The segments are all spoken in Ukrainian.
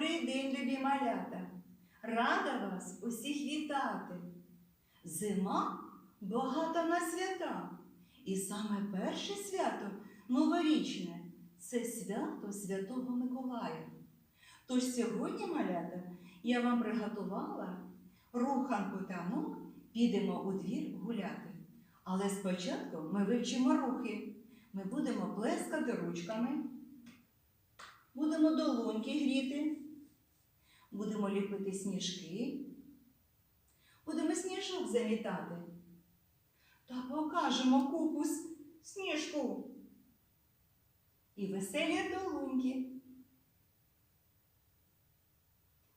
Добрий день, любі малята! Рада вас усіх вітати. Зима багата на свята. І саме перше свято новорічне це свято Святого Миколая. Тож сьогодні, малята, я вам приготувала руханку та ну, підемо у двір гуляти. Але спочатку ми вивчимо рухи. Ми будемо плескати ручками, будемо долоньки гріти, будемо ліпити сніжки, будемо сніжок замітати та покажемо купу с- сніжку і веселі долоньки.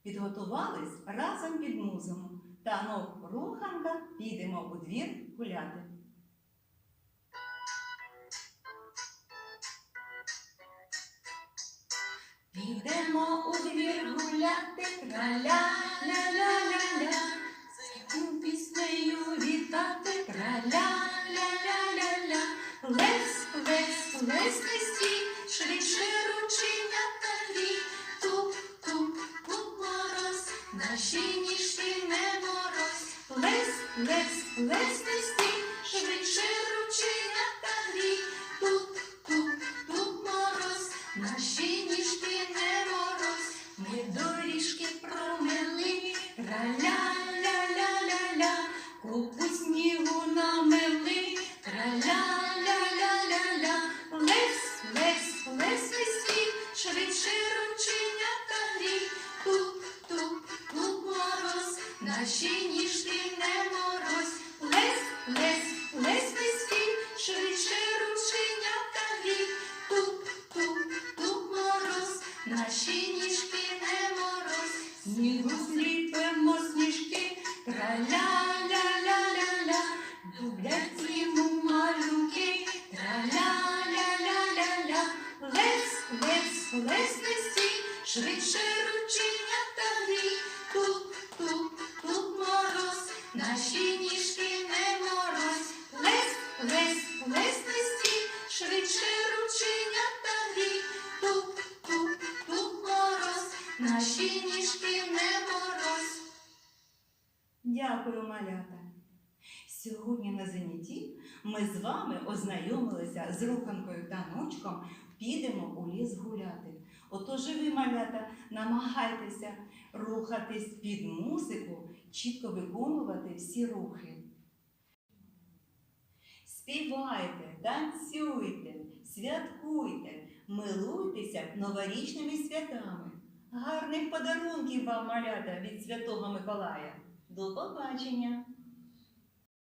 Підготувались разом під музику. Та ну, руханка, підемо у двір гуляти. Підемо у двір гуляти, траля-ля-ля-ля-ля, Зайку піснею вітати, траля-ля-ля-ля-ля. Лес, лес, лес не стій, швидше рученята грій, туп, туп, туп мороз, наші ніжки не мороз. Лес, лес, лес не стій, швидше доріжки промели, траля-ля-ля-ля-ля, купу снігу намели, траля-ля-ля-ля-ля, лес, лес, лес весні, швидше рученята грій, туп, туп, туп мороз, наші ніжки не мороз, лес, лес, лес швидше рученята грій, туп, туп, туп наші ніжки снігу зліпимо сніжки, траля-ля-ля-ля-ля, дублять йому малюки, траля-ля-ля-ля-ля, лес, лес, лес листі, швидше рученята грій, туп, туп, туп мороз, наші ніжки не мороз, лес, лес наші ніжки не мороз. Дякую, малята. Сьогодні на занятті ми з вами ознайомилися з руханкою та ночком підемо у ліс гуляти. Отож ви, малята, намагайтеся рухатись під музику, чітко виконувати всі рухи. Співайте, танцюйте, святкуйте, милуйтеся новорічними святами. Гарних подарунків вам, малята, від Святого Миколая. До побачення!